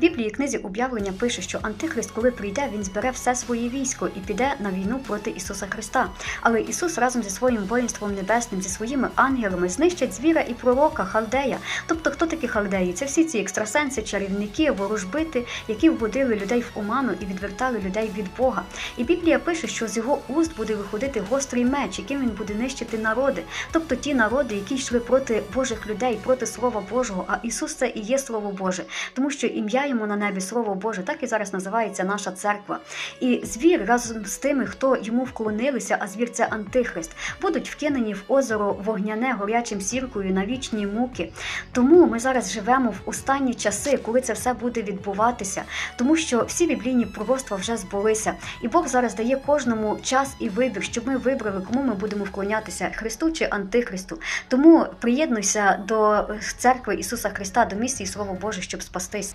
В Біблії книзі об'явлення пише, що Антихрист, коли прийде, він збере все своє військо і піде на війну проти Ісуса Христа. Але Ісус разом зі своїм воїнством небесним, зі своїми ангелами знищать звіра і пророка Халдея. Тобто, хто такі халдеї? Це всі ці екстрасенси, чарівники, ворожбити, які вводили людей в оману і відвертали людей від Бога. І Біблія пише, що з його уст буде виходити гострий меч, яким він буде нищити народи, тобто ті народи, які йшли проти Божих людей, проти Слова Божого. А Ісус це і є Слово Боже, тому що ім'я йому на небі Слово Боже, так і зараз називається наша церква. І звір разом з тими, хто йому вклонилися, а звір це антихрист, будуть вкинені в озеро вогняне горячим сіркою на вічні муки. Тому ми зараз живемо в останні часи, коли це все буде відбуватися, тому що всі біблійні пророцтва вже збулися, і Бог зараз дає кожному час і вибір, щоб ми вибрали, кому ми будемо вклонятися Христу чи Антихристу. Тому приєднуйся до церкви Ісуса Христа, до місії Слово Боже, щоб спастись.